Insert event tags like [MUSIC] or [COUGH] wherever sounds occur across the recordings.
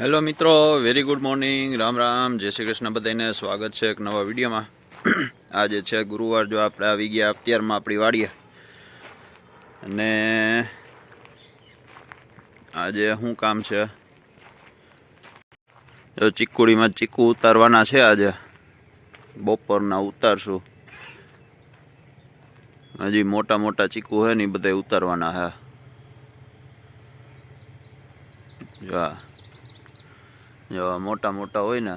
Hello મિત્રો. Very good morning Ram Ram. જય શ્રી કૃષ્ણ. બધાને સ્વાગત છે એક નવા વિડીયોમાં. [CLEARS THROAT] આજે છે ગુરુવાર. જો આપણે આવી ગયા અત્યારમાં આપણી વાડીએ. અને આજે શું કામ છે? જો ચીકુડીમાં ચીકુ ઉતારવાના છે આજે. બપોરના ઉતારશું. હજી મોટા મોટા ચીકુ છે ને એ બધા ઉતારવાના હા. જો. જો મોટા મોટા હોય ને.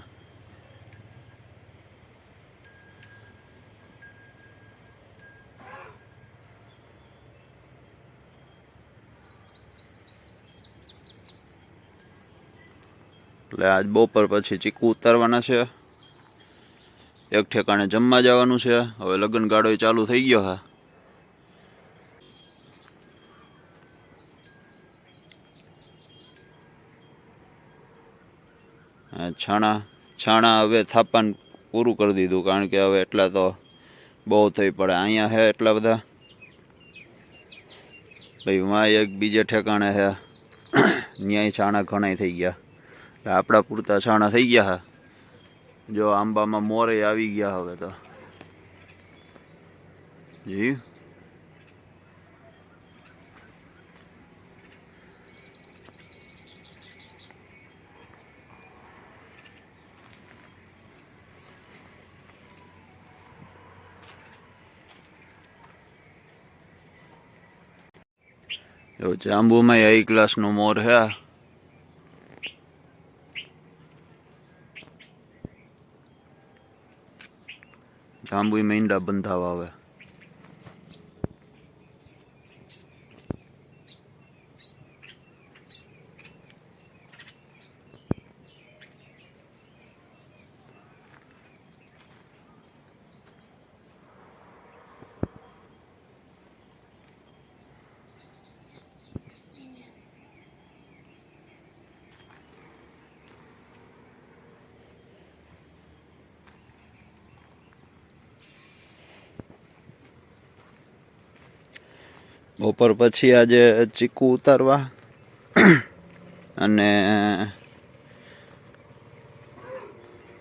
એટલે આજ બપોર પછી ચીકુ ઉતારવાના છે. એક ઠેકાણે જમવા જવાનું છે. હવે લગ્ન ગાળો ચાલુ થઈ ગયો હા છાણા છાણા હવે થાપાન પૂરું કરી દીધું, કારણ કે હવે એટલા તો બહુ થઈ પડે. અહીંયા હે એટલા બધા? ભાઈ વાંય એક બીજે ઠેકાણે હે. ન્યાય છાણા ઘણાય થઈ ગયા. આપણા પૂરતા છાણા થઈ ગયા હા. જો આંબામાં મોરે આવી ગયા હવે તો. જી? જો જાંબુમાં એ ક્લાસનો મોર હે. જાંબુ ઈંડા બંધાવા આવે બપોર પછી આજે ચીકુ ઉતારવા. અને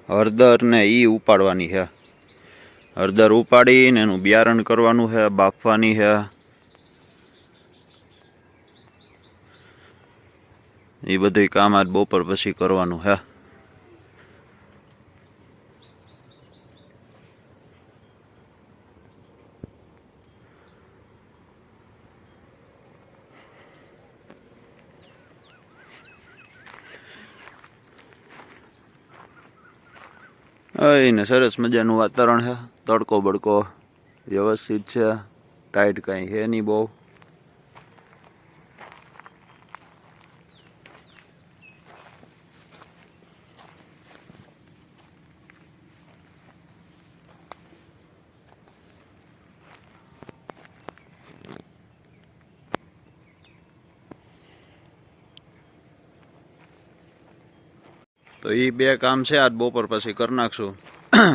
હળદર ને ઈ ઉપાડવાની છે હળદર ઉપાડીને એનું બિયારણ કરવાનું છે બાફવાની છે એ બધું કામ આજ બપોર પછી કરવાનું છે ને સરસ મજાનું વાતાવરણ છે. તડકો બડકો વ્યવસ્થિત છે. ટાઈટ કાંઈ છે નહીં બહુ. તો એ બે કામ છે, આજ બપોર પછી કરી નાખશું.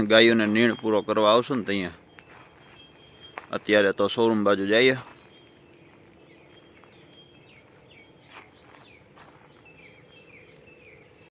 ગાયોને નીણ પૂરો કરવા આવશું ને ત્યાં અત્યારે તો શોરૂમ બાજુ જઈએ.